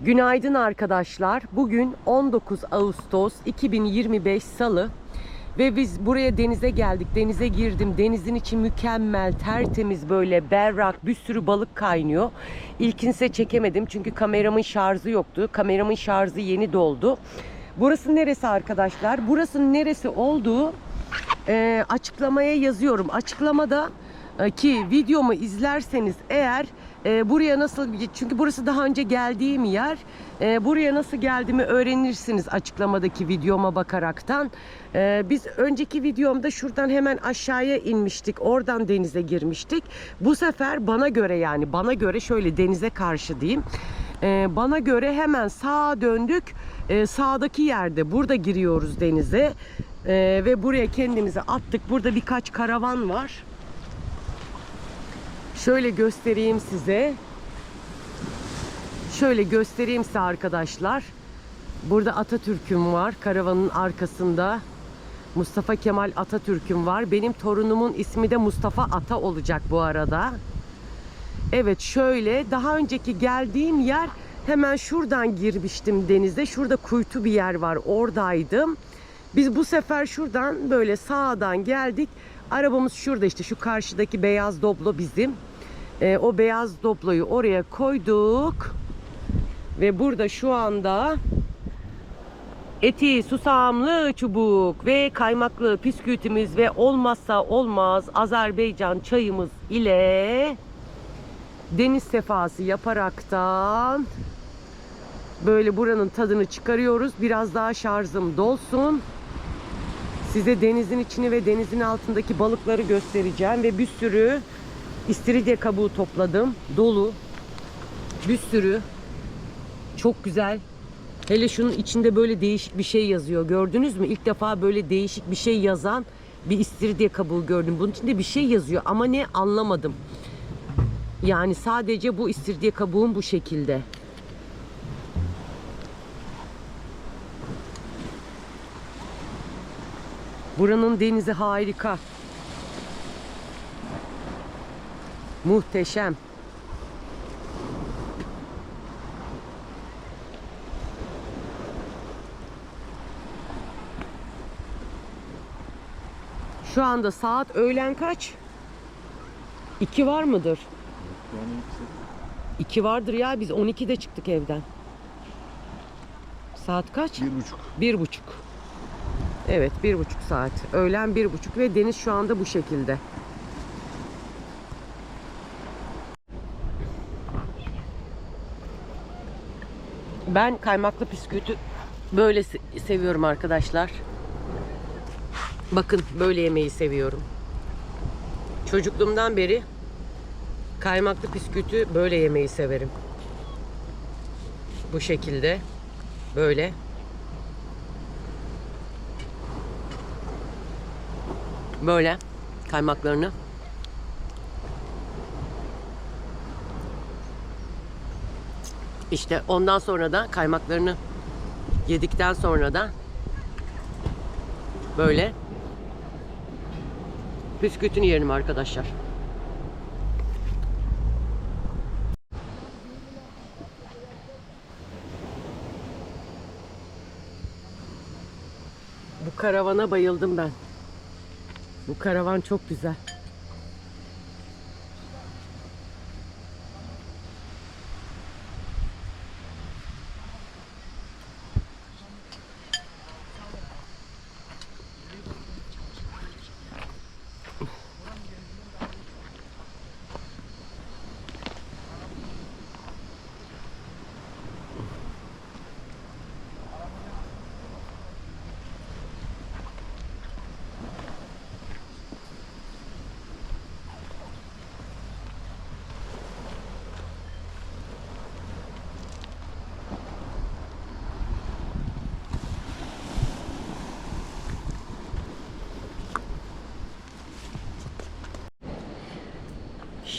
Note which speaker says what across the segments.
Speaker 1: Günaydın arkadaşlar. Bugün 19 Ağustos 2025 Salı. Ve biz buraya denize geldik. Denize girdim. Denizin içi mükemmel, tertemiz böyle berrak, bir sürü balık kaynıyor. İlkini size çekemedim çünkü kameramın şarjı yoktu. Kameramın şarjı yeni doldu. Burası neresi arkadaşlar? Burasının neresi olduğu e, açıklamaya yazıyorum. Açıklamada e, ki videomu izlerseniz eğer e, buraya nasıl çünkü burası daha önce geldiğim yer. E, buraya nasıl geldiğimi öğrenirsiniz açıklamadaki videoma bakaraktan. E, biz önceki videomda şuradan hemen aşağıya inmiştik oradan denize girmiştik. Bu sefer bana göre yani bana göre şöyle denize karşı diyeyim. E, bana göre hemen sağa döndük. E, sağdaki yerde burada giriyoruz denize. E, ve buraya kendimizi attık. Burada birkaç karavan var Şöyle göstereyim size. Şöyle göstereyim size arkadaşlar. Burada Atatürk'üm var. Karavanın arkasında. Mustafa Kemal Atatürk'üm var. Benim torunumun ismi de Mustafa Ata olacak bu arada. Evet şöyle daha önceki geldiğim yer hemen şuradan girmiştim denize. Şurada kuytu bir yer var. Oradaydım. Biz bu sefer şuradan böyle sağdan geldik. Arabamız şurada işte şu karşıdaki beyaz doblo bizim. Ee, o beyaz dobloyu oraya koyduk. Ve burada şu anda eti, susamlı çubuk ve kaymaklı bisküvitimiz ve olmazsa olmaz Azerbaycan çayımız ile deniz sefası yaparaktan böyle buranın tadını çıkarıyoruz. Biraz daha şarjım dolsun. Size denizin içini ve denizin altındaki balıkları göstereceğim ve bir sürü istiridye kabuğu topladım. Dolu. Bir sürü. Çok güzel. Hele şunun içinde böyle değişik bir şey yazıyor. Gördünüz mü? İlk defa böyle değişik bir şey yazan bir istiridye kabuğu gördüm. Bunun içinde bir şey yazıyor ama ne anlamadım. Yani sadece bu istiridye kabuğun bu şekilde. Buranın denizi harika. Muhteşem. Şu anda saat öğlen kaç? İki var mıdır? İki vardır ya biz 12'de çıktık evden. Saat kaç?
Speaker 2: Bir buçuk.
Speaker 1: Bir buçuk. Evet bir buçuk saat. Öğlen bir buçuk ve deniz şu anda bu şekilde. Ben kaymaklı bisküviti böyle se- seviyorum arkadaşlar. Bakın böyle yemeği seviyorum. Çocukluğumdan beri kaymaklı bisküviti böyle yemeyi severim. Bu şekilde. Böyle. Böyle kaymaklarını. İşte ondan sonra da kaymaklarını yedikten sonra da böyle bisküvitini yerim arkadaşlar. Bu karavana bayıldım ben. Bu karavan çok güzel.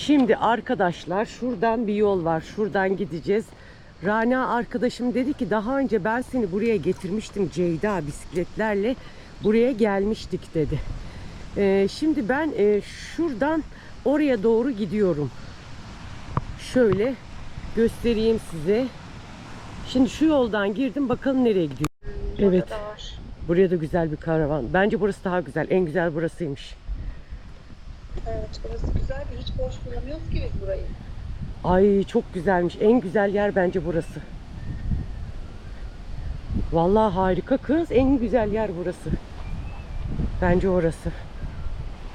Speaker 1: Şimdi arkadaşlar şuradan bir yol var. Şuradan gideceğiz. Rana arkadaşım dedi ki daha önce ben seni buraya getirmiştim Ceyda bisikletlerle. Buraya gelmiştik dedi. Ee, şimdi ben e, şuradan oraya doğru gidiyorum. Şöyle göstereyim size. Şimdi şu yoldan girdim bakalım nereye gidiyor. Evet. Buraya da güzel bir karavan. Bence burası daha güzel. En güzel burasıymış.
Speaker 2: Evet burası güzel de hiç boş bulamıyoruz ki biz burayı.
Speaker 1: Ay çok güzelmiş. En güzel yer bence burası. Vallahi harika kız. En güzel yer burası. Bence orası.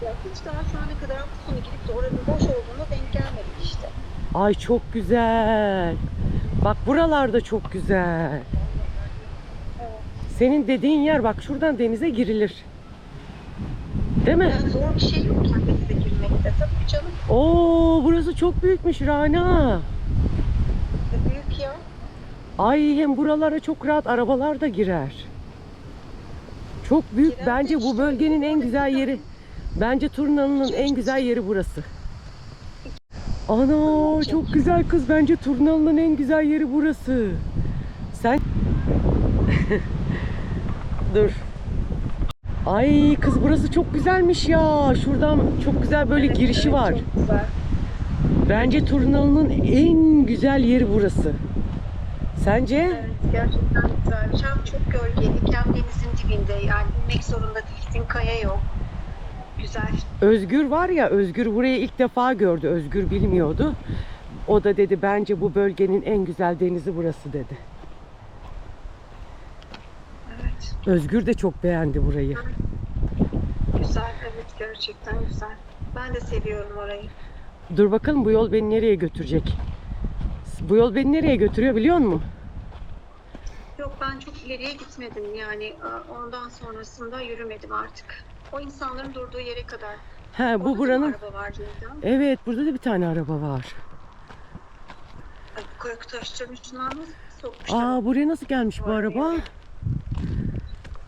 Speaker 2: Ya hiç daha şu ana kadar hafta sonu gidip de oranın boş olduğuna denk gelmedik işte.
Speaker 1: Ay çok güzel. Bak buralarda çok güzel.
Speaker 2: Evet.
Speaker 1: Senin dediğin yer bak şuradan denize girilir. Değil mi?
Speaker 2: Yani zor bir şey yok kendinize girmekte. Tabii canım
Speaker 1: Oo burası çok büyükmüş Rana.
Speaker 2: e, büyük ya.
Speaker 1: Ay hem buralara çok rahat arabalar da girer. Çok büyük.
Speaker 2: Girer
Speaker 1: Bence bu
Speaker 2: işte.
Speaker 1: bölgenin en güzel yeri. Bence Turnalı'nın en güzel yeri burası. Ana çok güzel kız. Bence Turnalı'nın en güzel yeri burası. Sen Dur. Ay kız burası çok güzelmiş ya. Şuradan çok güzel böyle
Speaker 2: Evet,
Speaker 1: girişi
Speaker 2: evet,
Speaker 1: var.
Speaker 2: Çok güzel.
Speaker 1: Bence Turnalı'nın en güzel yeri burası. Sence?
Speaker 2: Evet gerçekten güzelmiş. Hem çok gölgelik hem denizin dibinde. Yani inmek zorunda değilsin. Kaya yok. Güzel.
Speaker 1: Özgür var ya, Özgür burayı ilk defa gördü. Özgür bilmiyordu. O da dedi bence bu bölgenin en güzel denizi burası dedi.
Speaker 2: Evet.
Speaker 1: Özgür de çok beğendi burayı.
Speaker 2: Güzel. Evet gerçekten güzel. Ben de seviyorum orayı.
Speaker 1: Dur bakalım bu yol beni nereye götürecek? Bu yol beni nereye götürüyor biliyor musun?
Speaker 2: Yok ben çok ileriye gitmedim yani ondan sonrasında yürümedim artık. O insanların durduğu yere kadar. Orada da
Speaker 1: bu
Speaker 2: mı
Speaker 1: buranın.
Speaker 2: araba var?
Speaker 1: Evet burada da bir tane araba var.
Speaker 2: Ay, bu koyak taşların üstünden nasıl sokmuşlar?
Speaker 1: Aa buraya nasıl gelmiş bu
Speaker 2: Vay be.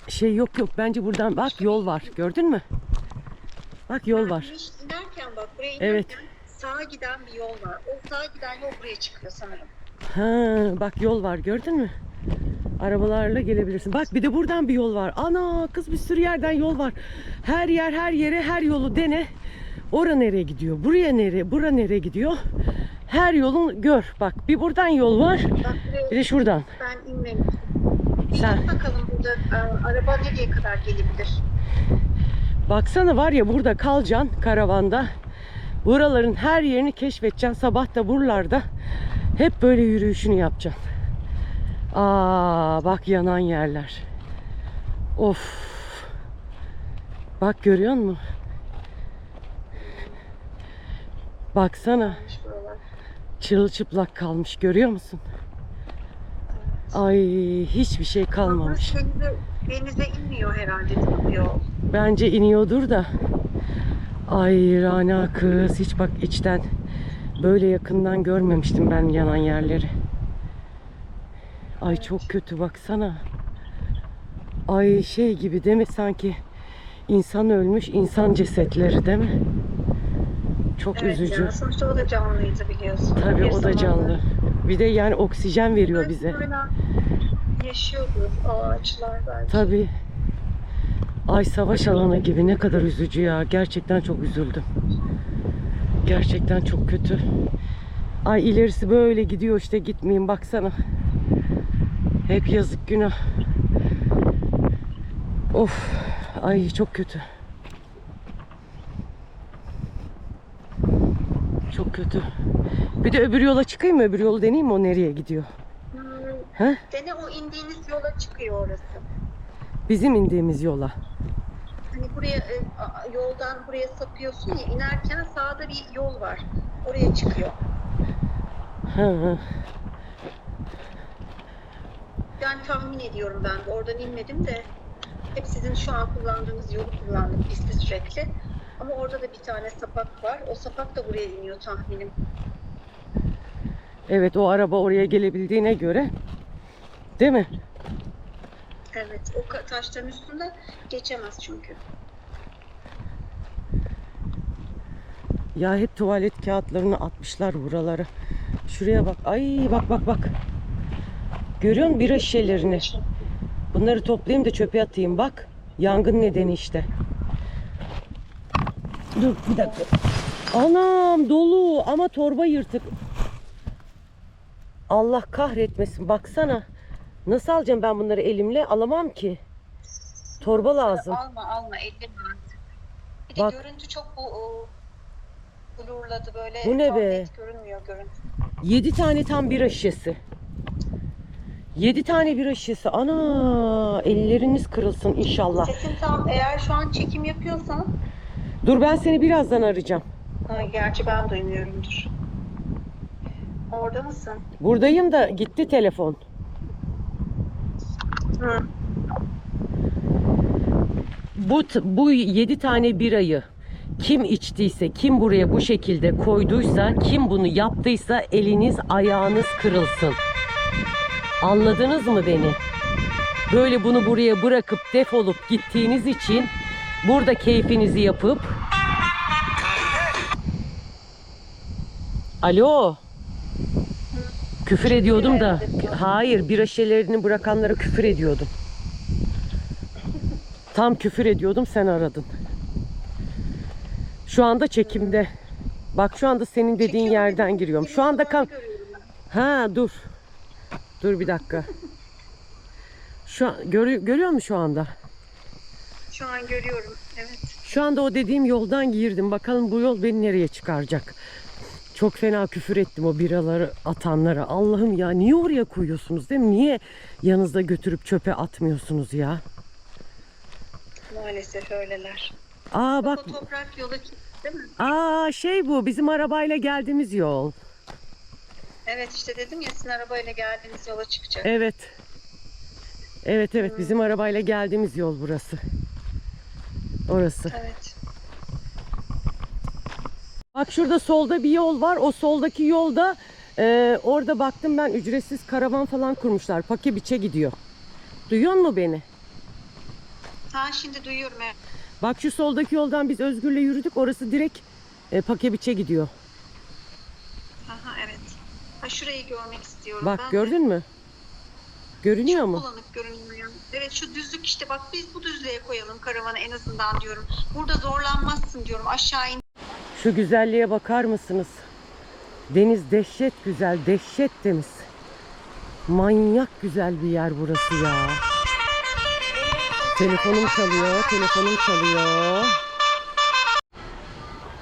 Speaker 1: Şey yok yok bence buradan bak yol var. Gördün mü? Bak yol var.
Speaker 2: inerken bak buraya inerken
Speaker 1: Evet.
Speaker 2: sağa giden bir yol var. O sağa giden yol buraya çıkıyor sanırım.
Speaker 1: Ha, bak yol var gördün mü? Arabalarla gelebilirsin. Bak bir de buradan bir yol var. Ana kız bir sürü yerden yol var. Her yer her yere her yolu dene. Ora nereye gidiyor? Buraya nereye? Bura nereye gidiyor? Her yolun gör. Bak bir buradan yol var.
Speaker 2: Bak
Speaker 1: Bir de şuradan.
Speaker 2: ben inmemiştim.
Speaker 1: Sen-
Speaker 2: bakalım burada e, araba nereye kadar gelebilir?
Speaker 1: Baksana var ya burada kalacaksın karavanda. Buraların her yerini keşfedeceksin. Sabah da buralarda hep böyle yürüyüşünü yapacaksın. Aa bak yanan yerler. Of. Bak görüyor musun? Baksana çırılçıplak kalmış görüyor musun? Ay hiçbir şey kalmamış.
Speaker 2: Ama denize, inmiyor herhalde yol?
Speaker 1: Bence iniyordur da. Ay Rana kız hiç bak içten böyle yakından görmemiştim ben yanan yerleri. Ay çok kötü baksana. Ay şey gibi değil mi sanki insan ölmüş insan cesetleri değil mi? Çok
Speaker 2: Evet
Speaker 1: üzücü.
Speaker 2: ya, sonuçta o da canlıydı biliyorsun.
Speaker 1: Tabii
Speaker 2: Bir
Speaker 1: o da
Speaker 2: zamanlar.
Speaker 1: canlı. Bir de yani oksijen veriyor bize.
Speaker 2: Yaşıyordur ağaçlar belki.
Speaker 1: Tabii. Ay savaş alanı gibi ne kadar üzücü ya. Gerçekten çok üzüldüm. Gerçekten çok kötü. Ay ilerisi böyle gidiyor işte gitmeyin baksana. Hep yazık günah. Of. Ay çok kötü. Çok kötü. Bir de öbür yola çıkayım mı? Öbür yolu deneyeyim mi? O nereye gidiyor?
Speaker 2: Hmm,
Speaker 1: He?
Speaker 2: Dene o indiğiniz yola çıkıyor orası.
Speaker 1: Bizim indiğimiz yola.
Speaker 2: Hani buraya e, yoldan buraya sapıyorsun ya inerken sağda bir yol var. Oraya çıkıyor.
Speaker 1: Hı hı.
Speaker 2: Yani tahmin ediyorum ben de. Oradan inmedim de hep sizin şu an kullandığınız yolu kullandık biz de sürekli. Ama orada da bir tane sapak var. O sapak da buraya iniyor tahminim.
Speaker 1: Evet o araba oraya gelebildiğine göre değil mi?
Speaker 2: Evet. O taşların üstünde geçemez çünkü.
Speaker 1: Ya hep tuvalet kağıtlarını atmışlar buralara. Şuraya bak. Ay bak bak bak. Görüyor musun bira şişelerini? Bunları toplayayım da çöpe atayım bak. Yangın nedeni işte. Dur bir dakika. Anam dolu ama torba yırtık. Allah kahretmesin baksana. Nasıl alacağım ben bunları elimle? Alamam ki. Torba lazım.
Speaker 2: Alma alma elleme artık. Bir de
Speaker 1: Bak.
Speaker 2: görüntü çok bu o, blurladı böyle.
Speaker 1: Bu ne be?
Speaker 2: net görünmüyor görüntü.
Speaker 1: 7 tane tam bira şişesi. 7 tane bira şişesi. Ana elleriniz kırılsın inşallah.
Speaker 2: Sesin tam eğer şu an çekim yapıyorsan
Speaker 1: Dur ben seni birazdan arayacağım.
Speaker 2: ha, gerçi ben duymuyorumdur. Orada mısın?
Speaker 1: Buradayım da gitti telefon.
Speaker 2: Hı.
Speaker 1: Bu bu 7 tane birayı kim içtiyse, kim buraya bu şekilde koyduysa, kim bunu yaptıysa eliniz ayağınız kırılsın. Anladınız mı beni? Böyle bunu buraya bırakıp defolup gittiğiniz için burada keyfinizi yapıp Alo. Küfür ediyordum da. Hayır, bira şişelerini bırakanlara küfür ediyordum. Tam küfür ediyordum sen aradın. Şu anda çekimde. Bak şu anda senin dediğin yerden giriyorum. Şu anda kam. Ha dur. Dur bir dakika. Şu an görü- görüyor musun şu anda?
Speaker 2: Şu an görüyorum. Evet.
Speaker 1: Şu anda o dediğim yoldan girdim. Bakalım bu yol beni nereye çıkaracak. Çok fena küfür ettim o biraları atanlara. Allah'ım ya niye oraya koyuyorsunuz değil mi? Niye yanınızda götürüp çöpe atmıyorsunuz ya?
Speaker 2: Maalesef öyleler.
Speaker 1: Aa bak
Speaker 2: o toprak çıktı değil mi?
Speaker 1: aa şey bu bizim arabayla geldiğimiz yol.
Speaker 2: Evet işte dedim ya sizin arabayla geldiğiniz yola çıkacak.
Speaker 1: Evet. Evet evet bizim arabayla geldiğimiz yol burası. Orası.
Speaker 2: Evet.
Speaker 1: Bak şurada solda bir yol var. O soldaki yolda e, orada baktım ben ücretsiz karavan falan kurmuşlar. Pakebiç'e gidiyor. Duyuyor mu beni?
Speaker 2: Ha şimdi duyuyorum. evet.
Speaker 1: Bak şu soldaki yoldan biz Özgür'le yürüdük. Orası direkt e, Pakebiç'e gidiyor.
Speaker 2: Aha evet. Ha şurayı görmek istiyorum.
Speaker 1: Bak
Speaker 2: ben de.
Speaker 1: gördün mü? Görünüyor
Speaker 2: Çok
Speaker 1: mu?
Speaker 2: bulanık görünüyor. Evet şu düzlük işte bak biz bu düzlüğe koyalım karavanı en azından diyorum. Burada zorlanmazsın diyorum. Aşağı in.
Speaker 1: Şu güzelliğe bakar mısınız? Deniz dehşet güzel, dehşet temiz. Manyak güzel bir yer burası ya. Telefonum çalıyor, telefonum çalıyor.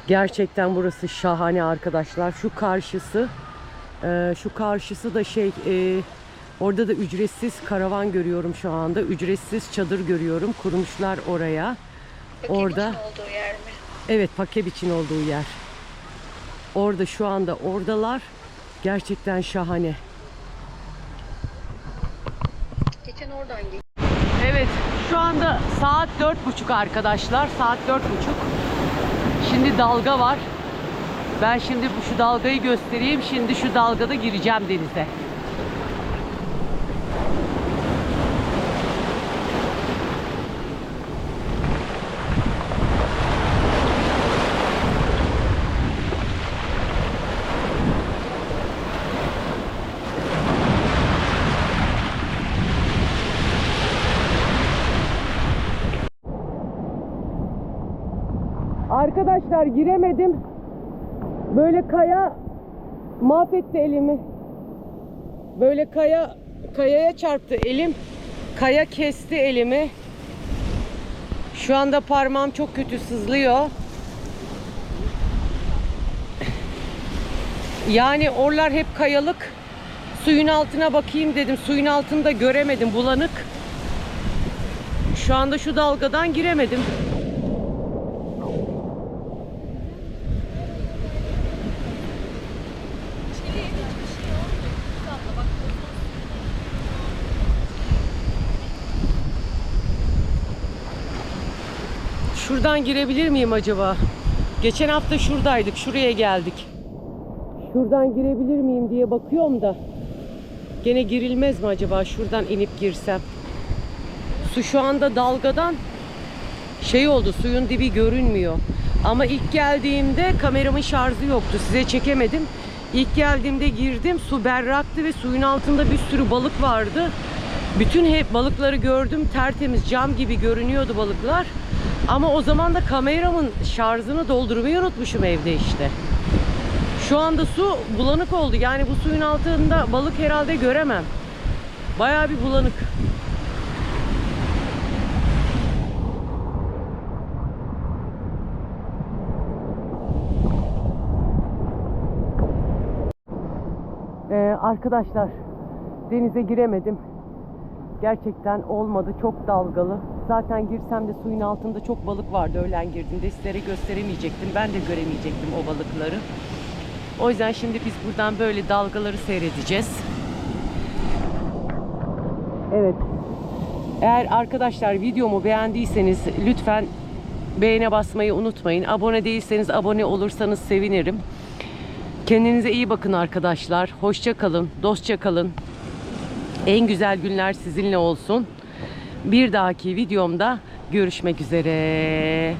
Speaker 1: Gerçekten burası şahane arkadaşlar. Şu karşısı, e, şu karşısı da şey, e, orada da ücretsiz karavan görüyorum şu anda. Ücretsiz çadır görüyorum. Kurmuşlar oraya.
Speaker 2: Bakayım
Speaker 1: Orada.
Speaker 2: için olduğu yer mi?
Speaker 1: Evet paket için olduğu yer. Orada şu anda oradalar. Gerçekten şahane.
Speaker 2: Geçen oradan geç.
Speaker 1: Evet şu anda saat dört buçuk arkadaşlar. Saat dört buçuk. Şimdi dalga var. Ben şimdi şu dalgayı göstereyim. Şimdi şu dalgada gireceğim denize. Arkadaşlar giremedim. Böyle kaya mahvetti elimi. Böyle kaya kayaya çarptı elim. Kaya kesti elimi. Şu anda parmağım çok kötü sızlıyor. Yani oralar hep kayalık. Suyun altına bakayım dedim. Suyun altında göremedim bulanık. Şu anda şu dalgadan giremedim. Şuradan girebilir miyim acaba? Geçen hafta şuradaydık. Şuraya geldik. Şuradan girebilir miyim diye bakıyorum da. Gene girilmez mi acaba? Şuradan inip girsem. Su şu anda dalgadan şey oldu. Suyun dibi görünmüyor. Ama ilk geldiğimde kameramın şarjı yoktu. Size çekemedim. İlk geldiğimde girdim. Su berraktı ve suyun altında bir sürü balık vardı. Bütün hep balıkları gördüm. Tertemiz cam gibi görünüyordu balıklar. Ama o zaman da kameramın şarjını doldurmayı unutmuşum evde işte. Şu anda su bulanık oldu. Yani bu suyun altında balık herhalde göremem. Bayağı bir bulanık. Ee, arkadaşlar denize giremedim. Gerçekten olmadı. Çok dalgalı. Zaten girsem de suyun altında çok balık vardı öğlen girdiğimde. Sizlere gösteremeyecektim. Ben de göremeyecektim o balıkları. O yüzden şimdi biz buradan böyle dalgaları seyredeceğiz. Evet. Eğer arkadaşlar videomu beğendiyseniz lütfen beğene basmayı unutmayın. Abone değilseniz abone olursanız sevinirim. Kendinize iyi bakın arkadaşlar. Hoşça kalın, dostça kalın. En güzel günler sizinle olsun. Bir dahaki videomda görüşmek üzere.